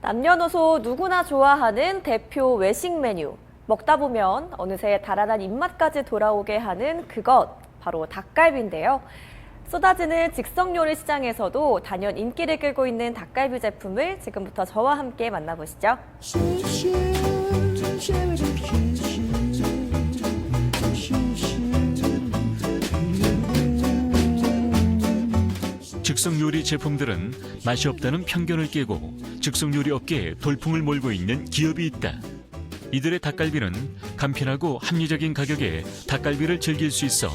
남녀노소 누구나 좋아하는 대표 외식 메뉴. 먹다 보면 어느새 달아난 입맛까지 돌아오게 하는 그것, 바로 닭갈비인데요. 쏟아지는 직성 요리 시장에서도 단연 인기를 끌고 있는 닭갈비 제품을 지금부터 저와 함께 만나보시죠. 즉석 요리 제품들은 맛이 없다는 편견을 깨고 즉석 요리 업계에 돌풍을 몰고 있는 기업이 있다. 이들의 닭갈비는 간편하고 합리적인 가격에 닭갈비를 즐길 수 있어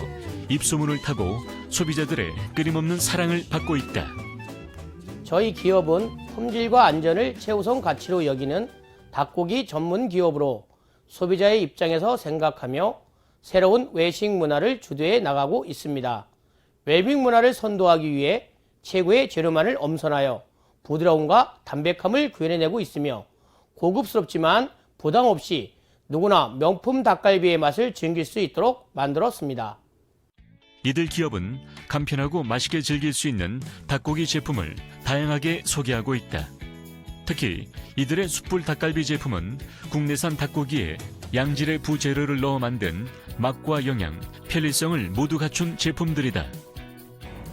입소문을 타고 소비자들의 끊임없는 사랑을 받고 있다. 저희 기업은 품질과 안전을 최우선 가치로 여기는 닭고기 전문 기업으로 소비자의 입장에서 생각하며 새로운 외식 문화를 주도해 나가고 있습니다. 외식 문화를 선도하기 위해 최고의 재료만을 엄선하여 부드러움과 담백함을 구현해내고 있으며 고급스럽지만 부담 없이 누구나 명품 닭갈비의 맛을 즐길 수 있도록 만들었습니다. 이들 기업은 간편하고 맛있게 즐길 수 있는 닭고기 제품을 다양하게 소개하고 있다. 특히 이들의 숯불 닭갈비 제품은 국내산 닭고기에 양질의 부재료를 넣어 만든 맛과 영양, 편리성을 모두 갖춘 제품들이다.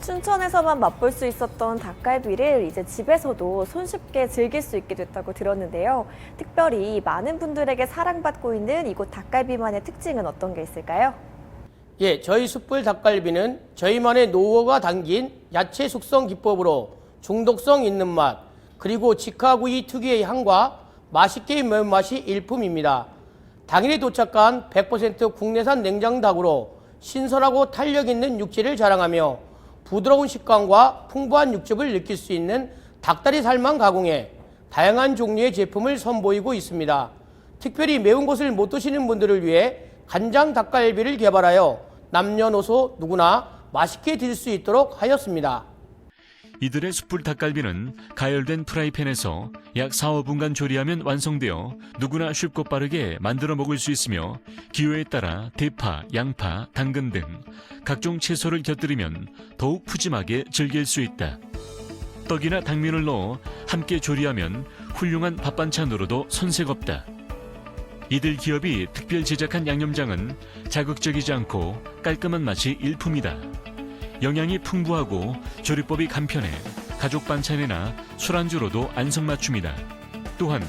춘천에서만 맛볼 수 있었던 닭갈비를 이제 집에서도 손쉽게 즐길 수 있게 됐다고 들었는데요. 특별히 많은 분들에게 사랑받고 있는 이곳 닭갈비만의 특징은 어떤 게 있을까요? 예, 저희 숯불 닭갈비는 저희만의 노하우가 담긴 야채 숙성 기법으로 중독성 있는 맛, 그리고 직화구이 특유의 향과 맛있게 매운맛이 일품입니다. 당일에 도착한 100% 국내산 냉장 닭으로 신선하고 탄력 있는 육질을 자랑하며 부드러운 식감과 풍부한 육즙을 느낄 수 있는 닭다리 살만 가공해 다양한 종류의 제품을 선보이고 있습니다. 특별히 매운 것을 못 드시는 분들을 위해 간장 닭갈비를 개발하여 남녀노소 누구나 맛있게 드실 수 있도록 하였습니다. 이들의 숯불 닭갈비는 가열된 프라이팬에서 약 4, 5분간 조리하면 완성되어 누구나 쉽고 빠르게 만들어 먹을 수 있으며 기호에 따라 대파, 양파, 당근 등 각종 채소를 곁들이면 더욱 푸짐하게 즐길 수 있다. 떡이나 당면을 넣어 함께 조리하면 훌륭한 밥 반찬으로도 손색 없다. 이들 기업이 특별 제작한 양념장은 자극적이지 않고 깔끔한 맛이 일품이다. 영양이 풍부하고 조리법이 간편해 가족 반찬이나 술안주로도 안성맞춤이다. 또한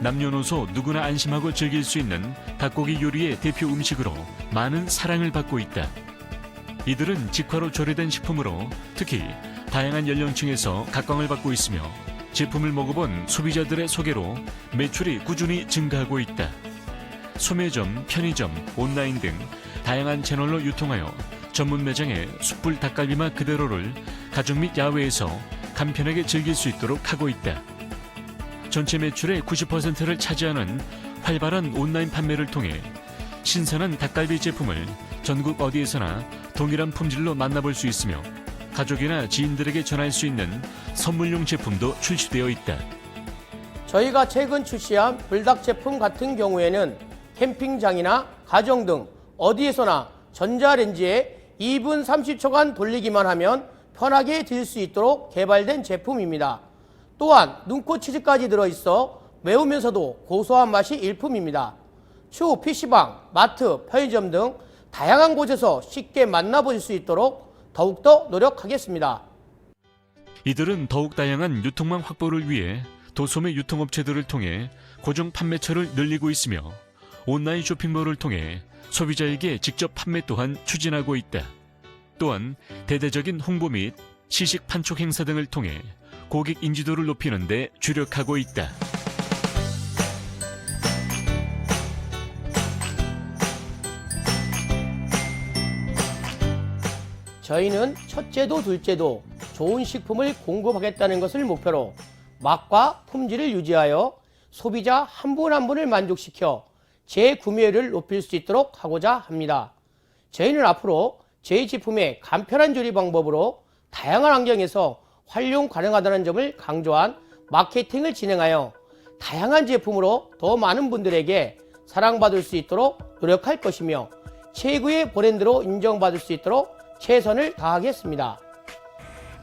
남녀노소 누구나 안심하고 즐길 수 있는 닭고기 요리의 대표 음식으로 많은 사랑을 받고 있다. 이들은 직화로 조리된 식품으로 특히 다양한 연령층에서 각광을 받고 있으며 제품을 먹어본 소비자들의 소개로 매출이 꾸준히 증가하고 있다. 소매점, 편의점, 온라인 등 다양한 채널로 유통하여 전문 매장의 숯불 닭갈비맛 그대로를 가족 및 야외에서 간편하게 즐길 수 있도록 하고 있다. 전체 매출의 90%를 차지하는 활발한 온라인 판매를 통해 신선한 닭갈비 제품을 전국 어디에서나 동일한 품질로 만나볼 수 있으며 가족이나 지인들에게 전할 수 있는 선물용 제품도 출시되어 있다. 저희가 최근 출시한 불닭 제품 같은 경우에는 캠핑장이나 가정 등 어디에서나 전자레인지에 2분 30초간 돌리기만 하면 편하게 드실 수 있도록 개발된 제품입니다. 또한 눈꽃 치즈까지 들어있어 매우면서도 고소한 맛이 일품입니다. 추후 PC방, 마트, 편의점 등 다양한 곳에서 쉽게 만나보실 수 있도록 더욱더 노력하겠습니다. 이들은 더욱 다양한 유통망 확보를 위해 도소매 유통업체들을 통해 고정 판매처를 늘리고 있으며 온라인 쇼핑몰을 통해 소비자에게 직접 판매 또한 추진하고 있다. 또한 대대적인 홍보 및 시식 판촉 행사 등을 통해 고객 인지도를 높이는 데 주력하고 있다. 저희는 첫째도 둘째도 좋은 식품을 공급하겠다는 것을 목표로 맛과 품질을 유지하여 소비자 한 분한 분을 만족시켜 재구매율을 높일 수 있도록 하고자 합니다. 저희는 앞으로 저희 제품의 간편한 조리 방법으로 다양한 환경에서 활용 가능하다는 점을 강조한 마케팅을 진행하여 다양한 제품으로 더 많은 분들에게 사랑받을 수 있도록 노력할 것이며 최고의 브랜드로 인정받을 수 있도록 최선을 다하겠습니다.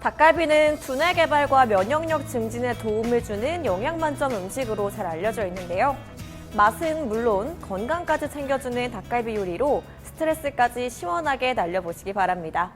닭갈비는 두뇌 개발과 면역력 증진에 도움을 주는 영양 만점 음식으로 잘 알려져 있는데요. 맛은 물론 건강까지 챙겨주는 닭갈비 요리로 스트레스까지 시원하게 날려보시기 바랍니다.